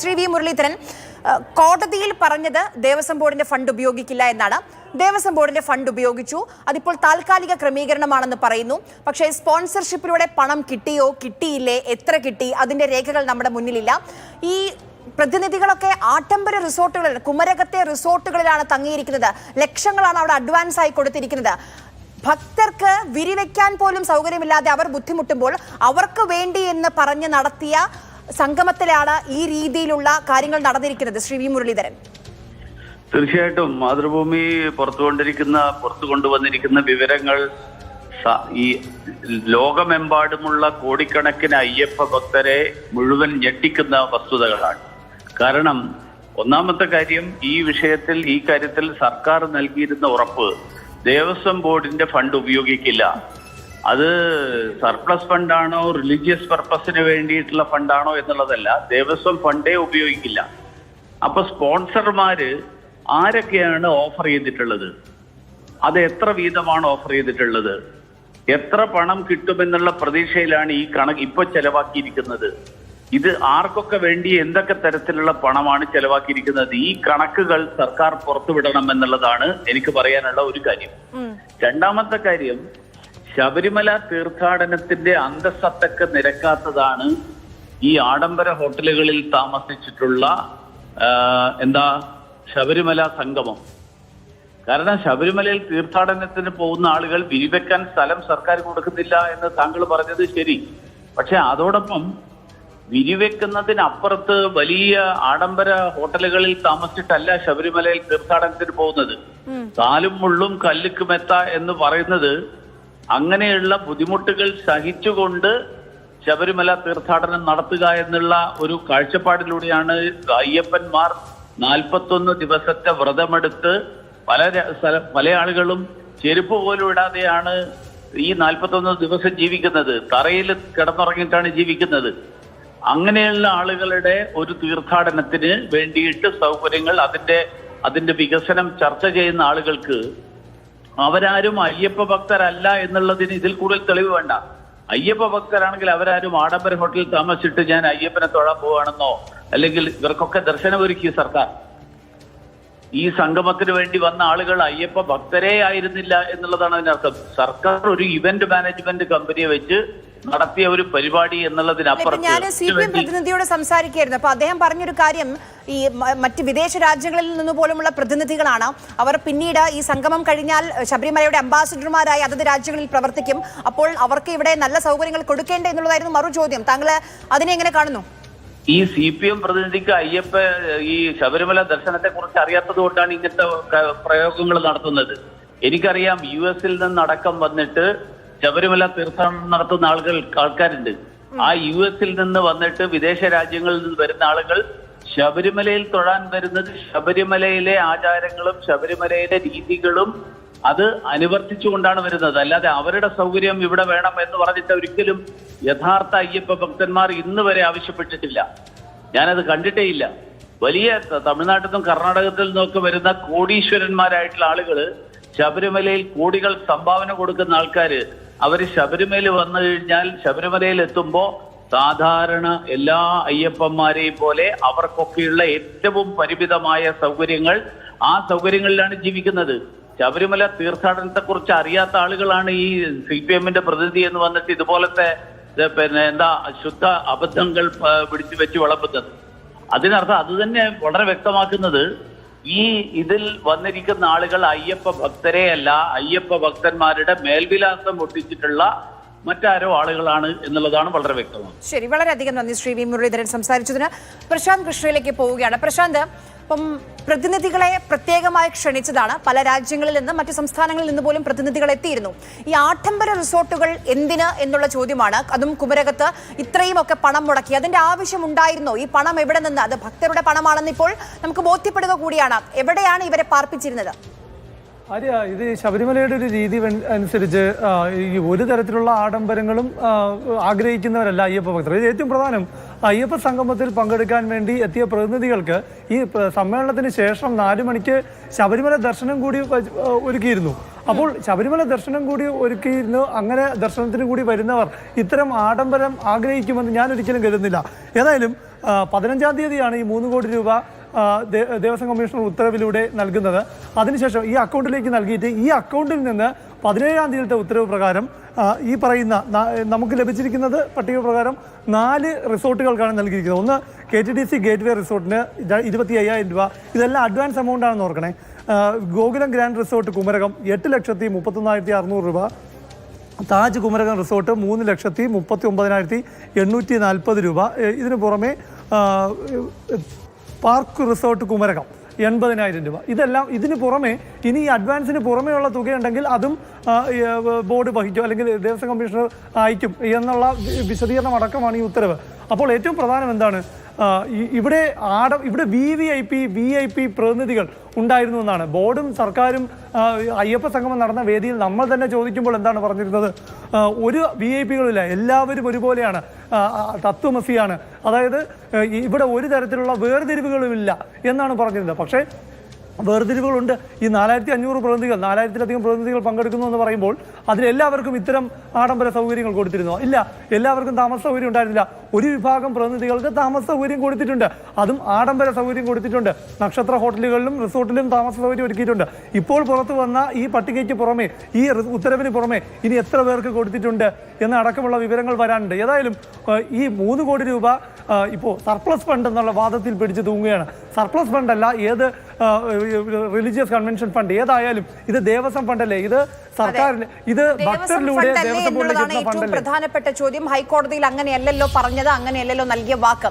Shri V Muraleedharan കോടതിയിൽ പറഞ്ഞത് ദേവസ്വം ബോർഡിന്റെ ഫണ്ട് ഉപയോഗിക്കില്ല എന്നാണ്. ദേവസ്വം ബോർഡിന്റെ ഫണ്ട് ഉപയോഗിച്ചു. അതിപ്പോൾ താൽക്കാലിക ക്രമീകരണമാണെന്ന് പറയുന്നു. പക്ഷേ സ്പോൺസർഷിപ്പിലൂടെ പണം കിട്ടിയോ കിട്ടിയില്ലേ എത്ര കിട്ടി അതിന്റെ രേഖകൾ നമ്മുടെ മുന്നിലില്ല. ഈ പ്രതിനിധികളൊക്കെ ആഡംബര റിസോർട്ടുകളിൽ കുമരകത്തെ റിസോർട്ടുകളിലാണ് തങ്ങിയിരിക്കുന്നത്. ലക്ഷങ്ങളാണ് അവിടെ അഡ്വാൻസ് ആയി കൊടുത്തിരിക്കുന്നത്. ഭക്തർക്ക് വിരിവെക്കാൻ പോലും സൗകര്യമില്ലാതെ അവർ ബുദ്ധിമുട്ടുമ്പോൾ അവർക്ക് വേണ്ടി എന്ന് പറഞ്ഞ് നടത്തിയ സംഗമത്തിലാണ് ഈ രീതിയിലുള്ള കാര്യങ്ങൾ നടന്നിരിക്കുന്നത് ശ്രീ വി മുരളീധരൻ. തീർച്ചയായിട്ടും മാതൃഭൂമി പുറത്തുകൊണ്ടിരിക്കുന്ന പുറത്തു കൊണ്ടുവന്നിരിക്കുന്ന വിവരങ്ങൾ ഈ ലോകമെമ്പാടുമുള്ള കോടിക്കണക്കിന് അയ്യപ്പ ഭക്തരെ മുഴുവൻ ഞെട്ടിക്കുന്ന വസ്തുതകളാണ്. കാരണം ഒന്നാമത്തെ കാര്യം ഈ വിഷയത്തിൽ ഈ കാര്യത്തിൽ സർക്കാർ നൽകിയിരുന്ന ഉറപ്പ് ദേവസ്വം ബോർഡിന്റെ ഫണ്ട് ഉപയോഗിക്കില്ല. അത് സർപ്ലസ് ഫണ്ടാണോ റിലീജിയസ് പർപ്പസിന് വേണ്ടിയിട്ടുള്ള ഫണ്ടാണോ എന്നുള്ളതല്ല ദേവസ്വം ഫണ്ടേ ഉപയോഗിക്കില്ല. അപ്പൊ സ്പോൺസർമാര് ആരൊക്കെയാണ് ഓഫർ ചെയ്തിട്ടുള്ളത്? അത് എത്ര വീതമാണ് ഓഫർ ചെയ്തിട്ടുള്ളത്? എത്ര പണം കിട്ടുമെന്നുള്ള പ്രതീക്ഷയിലാണ് ഈ കണക്ക് ഇപ്പൊ ചെലവാക്കിയിരിക്കുന്നത്. ഇത് ആർക്കൊക്കെ വേണ്ടി എന്തൊക്കെ തരത്തിലുള്ള പണമാണ് ചെലവാക്കിയിരിക്കുന്നത്? ഈ കണക്കുകൾ സർക്കാർ പുറത്തുവിടണം എന്നുള്ളതാണ് എനിക്ക് പറയാനുള്ള ഒരു കാര്യം. രണ്ടാമത്തെ കാര്യം ശബരിമല തീർത്ഥാടനത്തിന്റെ അന്തസ്സത്തക്ക് നിരക്കാത്തതാണ് ഈ ആഡംബര ഹോട്ടലുകളിൽ താമസിച്ചിട്ടുള്ള എന്താ ശബരിമല സംഗമം. കാരണം ശബരിമലയിൽ തീർത്ഥാടനത്തിന് പോകുന്ന ആളുകൾ വിരിവെക്കാൻ സ്ഥലം സർക്കാർ കൊടുക്കുന്നില്ല എന്ന് താങ്കൾ പറഞ്ഞത് ശരി. പക്ഷെ അതോടൊപ്പം വിരിവെക്കുന്നതിനപ്പുറത്ത് വലിയ ആഡംബര ഹോട്ടലുകളിൽ താമസിച്ചിട്ടല്ല ശബരിമലയിൽ തീർത്ഥാടനത്തിന് പോകുന്നത്. കാലും മുള്ളും കല്ലുക്കുമെത്ത എന്ന് പറയുന്നത് അങ്ങനെയുള്ള ബുദ്ധിമുട്ടുകൾ സഹിച്ചുകൊണ്ട് ശബരിമല തീർത്ഥാടനം നടത്തുക എന്നുള്ള ഒരു കാഴ്ചപ്പാടിലൂടെയാണ് അയ്യപ്പന്മാർ നാൽപ്പത്തൊന്ന് ദിവസത്തെ വ്രതമെടുത്ത് പല പല ആളുകളും ചെരുപ്പ് പോലും ഇടാതെയാണ് ഈ നാൽപ്പത്തൊന്ന് ദിവസം ജീവിക്കുന്നത്. തറയിൽ കിടന്നുറങ്ങിയിട്ടാണ് ജീവിക്കുന്നത്. അങ്ങനെയുള്ള ആളുകളുടെ ഒരു തീർത്ഥാടനത്തിന് വേണ്ടിയിട്ട് സൗകര്യങ്ങൾ അതിന്റെ അതിന്റെ വികസനം ചർച്ച ചെയ്യുന്ന ആളുകൾക്ക് അവരാരും അയ്യപ്പ ഭക്തരല്ല എന്നുള്ളതിന് ഇതിൽ കൂടുതൽ തെളിവ് വേണ്ട. അയ്യപ്പ ഭക്തരാണെങ്കിൽ അവരാരും ആഡംബര ഹോട്ടലിൽ താമസിച്ചിട്ട് ഞാൻ അയ്യപ്പനെ തൊഴാൻ പോവാണെന്നോ അല്ലെങ്കിൽ ഇവർക്കൊക്കെ ദർശനം ഒരുക്കി സർക്കാർ. ഈ സംഗമത്തിന് വേണ്ടി വന്ന ആളുകൾ അയ്യപ്പ ഭക്തരെ ആയിരുന്നില്ല എന്നുള്ളതാണ് അതിനർത്ഥം സർക്കാർ ഒരു ഇവന്റ് മാനേജ്മെന്റ് കമ്പനിയെ വെച്ച് നടത്തിയ ഒരു പരിപാടി എന്നുള്ളതിനപ്പുറം ഞാൻ സി പി എം പ്രതിനിധിയോട് സംസാരിക്കുകയായിരുന്നു. അപ്പൊ അദ്ദേഹം പറഞ്ഞൊരു കാര്യം ഈ മറ്റ് വിദേശ രാജ്യങ്ങളിൽ നിന്ന് പോലുമുള്ള പ്രതിനിധികളാണ്. അവർ പിന്നീട് ഈ സംഗമം കഴിഞ്ഞാൽ ശബരിമലയുടെ അംബാസിഡർമാരായി അതത് രാജ്യങ്ങളിൽ പ്രവർത്തിക്കും. അപ്പോൾ അവർക്ക് ഇവിടെ നല്ല സൗകര്യങ്ങൾ കൊടുക്കേണ്ടേ എന്നുള്ളതായിരുന്നു മറു ചോദ്യം താങ്കൾ അതിനെ എങ്ങനെ കാണുന്നു? ഈ സി പി എം പ്രതിനിധിക്ക് അയ്യപ്പ ഈ ശബരിമല ദർശനത്തെ കുറിച്ച് അറിയാത്തത് കൊണ്ടാണ് ഇങ്ങനത്തെ പ്രയോഗങ്ങൾ നടത്തുന്നത്. എനിക്കറിയാം യു എസിൽ നിന്നടക്കം വന്നിട്ട് ശബരിമല തീർത്ഥാടനം നടത്തുന്ന ആളുകൾ ആൾക്കാരുണ്ട്. ആ യു എസിൽ നിന്ന് വന്നിട്ട് വിദേശ രാജ്യങ്ങളിൽ നിന്ന് വരുന്ന ആളുകൾ ശബരിമലയിൽ തൊഴാൻ വരുന്നത് ശബരിമലയിലെ ആചാരങ്ങളും ശബരിമലയിലെ രീതികളും അത് അനുവർത്തിച്ചുകൊണ്ടാണ് വരുന്നത്. അല്ലാതെ അവരുടെ സൗകര്യം ഇവിടെ വേണം എന്ന് പറഞ്ഞിട്ട് ഒരിക്കലും യഥാർത്ഥ അയ്യപ്പ ഭക്തന്മാർ ഇന്ന് വരെ ആവശ്യപ്പെട്ടിട്ടില്ല. ഞാനത് കണ്ടിട്ടേ ഇല്ല വലിയ തമിഴ്നാട്ടിൽ നിന്നും കർണാടകത്തിൽ നിന്നൊക്കെ വരുന്ന കോടീശ്വരന്മാരായിട്ടുള്ള ആളുകൾ ശബരിമലയിൽ കോടികൾ സംഭാവന കൊടുക്കുന്ന ആൾക്കാർ അവർ ശബരിമലയിൽ വന്നു കഴിഞ്ഞാൽ ശബരിമലയിൽ എത്തുമ്പോൾ സാധാരണ എല്ലാ അയ്യപ്പന്മാരെയും പോലെ അവർക്കൊക്കെയുള്ള ഏറ്റവും പരിമിതമായ സൗകര്യങ്ങൾ ആ സൗകര്യങ്ങളിലാണ് ജീവിക്കുന്നത്. ശബരിമല തീർത്ഥാടനത്തെ കുറിച്ച് അറിയാത്ത ആളുകളാണ് ഈ സി പി എമ്മിന്റെ പ്രതിനിധി എന്ന് വന്നിട്ട് ഇതുപോലത്തെ പിന്നെ എന്താ ശുദ്ധ അബദ്ധങ്ങൾ പിടിച്ചു വെച്ച് വിളപ്പുന്നത് അതിനർത്ഥം അത് തന്നെ വളരെ വ്യക്തമാക്കുന്നത് ഈ ഇതിൽ വന്നിരിക്കുന്ന ആളുകൾ അയ്യപ്പ ഭക്തരെയല്ല അയ്യപ്പ ഭക്തന്മാരുടെ മേൽവിലാസം ഒട്ടിച്ചിട്ടുള്ള മറ്റാരോ ആളുകളാണ് എന്നുള്ളതാണ് വളരെ വ്യക്തമാണ് ശരി വളരെയധികം നന്ദി ശ്രീ വി മുരളീധരൻ സംസാരിച്ചതിന്. പ്രശാന്ത് കൃഷ്ണയിലേക്ക് പോവുകയാണ്. പ്രശാന്ത് ഇപ്പം പ്രതിനിധികളെ പ്രത്യേകമായി ക്ഷണിച്ചതാണ്. പല രാജ്യങ്ങളിൽ നിന്ന് മറ്റു സംസ്ഥാനങ്ങളിൽ നിന്ന് പോലും പ്രതിനിധികൾ എത്തിയിരുന്നു. ഈ ആഡംബര റിസോർട്ടുകൾ എന്തിന് എന്നുള്ള ചോദ്യമാണ്. അതും കുമരകത്ത് ഇത്രയും ഒക്കെ പണം മുടക്കി. അതിന്റെ ആവശ്യം ഉണ്ടായിരുന്നോ ഈ പണം എവിടെ നിന്ന്? അത് ഭക്തരുടെ പണമാണെന്ന് ഇപ്പോൾ നമുക്ക് ബോധ്യപ്പെടുക കൂടിയാണ്. എവിടെയാണ് ഇവരെ പാർപ്പിച്ചിരുന്നത്? ആര്യ ഇത് ശബരിമലയുടെ ഒരു രീതി അനുസരിച്ച് ഈ ഒരു തരത്തിലുള്ള ആഡംബരങ്ങളും ആഗ്രഹിക്കുന്നവരല്ല അയ്യപ്പ ഭക്തർ. ഇത് ഏറ്റവും പ്രധാനം. അയ്യപ്പ സംഗമത്തിൽ പങ്കെടുക്കാൻ വേണ്ടി എത്തിയ പ്രതിനിധികൾക്ക് ഈ സമ്മേളനത്തിന് ശേഷം നാലു മണിക്ക് ശബരിമല ദർശനം കൂടി ഒരുക്കിയിരുന്നു. അപ്പോൾ ശബരിമല ദർശനം കൂടി ഒരുക്കിയിരുന്നു അങ്ങനെ ദർശനത്തിന് കൂടി വരുന്നവർ ഇത്തരം ആഡംബരം ആഗ്രഹിക്കുമെന്ന് ഞാൻ ഒരിക്കലും കരുതുന്നില്ല. ഏതായാലും പതിനഞ്ചാം തീയതിയാണ് ഈ മൂന്ന് കോടി രൂപ ദേവസ്വം കമ്മീഷണർ ഉത്തരവിലൂടെ നൽകുന്നത്. അതിനുശേഷം ഈ അക്കൗണ്ടിലേക്ക് നൽകിയിട്ട് ഈ അക്കൗണ്ടിൽ നിന്ന് പതിനേഴാം തീയതിയിലത്തെ ഉത്തരവ് പ്രകാരം ഈ പറയുന്ന നമുക്ക് ലഭിച്ചിരിക്കുന്നത് പട്ടിക പ്രകാരം നാല് റിസോർട്ടുകൾക്കാണ് നൽകിയിരിക്കുന്നത്. ഒന്ന് K T D C gateway റിസോർട്ടിന് ഇരുപത്തി അയ്യായിരം രൂപ. ഇതെല്ലാം അഡ്വാൻസ് എമൗണ്ട് ആണെന്ന് ഓർക്കണേ. ഗോകുലം ഗ്രാൻഡ് റിസോർട്ട് കുമരകം എട്ട് ലക്ഷത്തി മുപ്പത്തൊന്നായിരത്തി അറുന്നൂറ് രൂപ. താജ് കുമരകം റിസോർട്ട് മൂന്ന് ലക്ഷത്തി മുപ്പത്തി ഒമ്പതിനായിരത്തി എണ്ണൂറ്റി നാൽപ്പത് രൂപ. ഇതിനു പുറമെ പാർക്ക് റിസോർട്ട് കുമരകം എൺപതിനായിരം രൂപ. ഇതെല്ലാം ഇതിന് പുറമെ ഇനി ഈ അഡ്വാൻസിന് പുറമെയുള്ള തുകയുണ്ടെങ്കിൽ അതും ബോർഡ് വഹിക്കും അല്ലെങ്കിൽ ദേവസ്വം കമ്മീഷണർ അയക്കും എന്നുള്ള വിശദീകരണം അടക്കമാണ് ഈ ഉത്തരവ്. അപ്പോൾ ഏറ്റവും പ്രധാനം എന്താണ്? ഇവിടെ ആട ഇവിടെ V V I P V I P പ്രതിനിധികൾ ഉണ്ടായിരുന്നു എന്നാണ്. ബോർഡും സർക്കാരും അയ്യപ്പ സംഗമം നടന്ന വേദിയിൽ നമ്മൾ തന്നെ ചോദിക്കുമ്പോൾ എന്താണ് പറഞ്ഞിരുന്നത്? ഒരു വി ഐ പികളില്ല എല്ലാവരും ഒരുപോലെയാണ്. തത്വമസിയാണ്. അതായത് ഇവിടെ ഒരു തരത്തിലുള്ള വേർതിരിവുകളുമില്ല എന്നാണ് പറഞ്ഞിരുന്നത്. പക്ഷേ വേർതിരിവുകളുണ്ട്. ഈ നാലായിരത്തി അഞ്ഞൂറ് പ്രതിനിധികൾ നാലായിരത്തിലധികം പ്രതിനിധികൾ പങ്കെടുക്കുന്നു എന്ന് പറയുമ്പോൾ അതിലെല്ലാവർക്കും ഇത്തരം ആഡംബര സൗകര്യങ്ങൾ കൊടുത്തിരുന്നോ. ഇല്ല എല്ലാവർക്കും താമസ സൗകര്യം ഉണ്ടായിരുന്നില്ല. ഒരു വിഭാഗം പ്രതിനിധികൾക്ക് താമസ സൗകര്യം കൊടുത്തിട്ടുണ്ട്. അതും ആഡംബര സൗകര്യം കൊടുത്തിട്ടുണ്ട്. നക്ഷത്ര ഹോട്ടലുകളിലും റിസോർട്ടിലും താമസ സൗകര്യം ഒരുക്കിയിട്ടുണ്ട്. ഇപ്പോൾ പുറത്തു വന്ന ഈ പട്ടികയ്ക്ക് പുറമെ ഈ ഉത്തരവിന് പുറമെ ഇനി എത്ര പേർക്ക് കൊടുത്തിട്ടുണ്ട് എന്ന അടക്കമുള്ള വിവരങ്ങൾ വരാനുണ്ട്. ഏതായാലും ഈ മൂന്ന് കോടി രൂപ ഇപ്പോൾ സർപ്ലസ് ഫണ്ട് എന്നുള്ള വാദത്തിൽ പിടിച്ചു തൂങ്ങുകയാണ്. സർപ്ലസ് ഫണ്ട് അല്ല ഏത് റിലീജിയസ് കൺവെൻഷൻ ഫണ്ട് ഏതായാലും ഇത് ദേവസ്വം ഫണ്ടല്ലേ? ഇത് സർക്കാരിന് ഇത് ഭക്തരിലൂടെ ദേവസ്വം ബോർഡിലേക്ക് ഫണ്ടല്ലേ? പ്രധാനപ്പെട്ട ചോദ്യം. ഹൈക്കോടതിയിൽ അങ്ങനെയല്ലല്ലോ പറഞ്ഞത് അങ്ങനെയല്ലല്ലോ നൽകിയ വാക്ക്.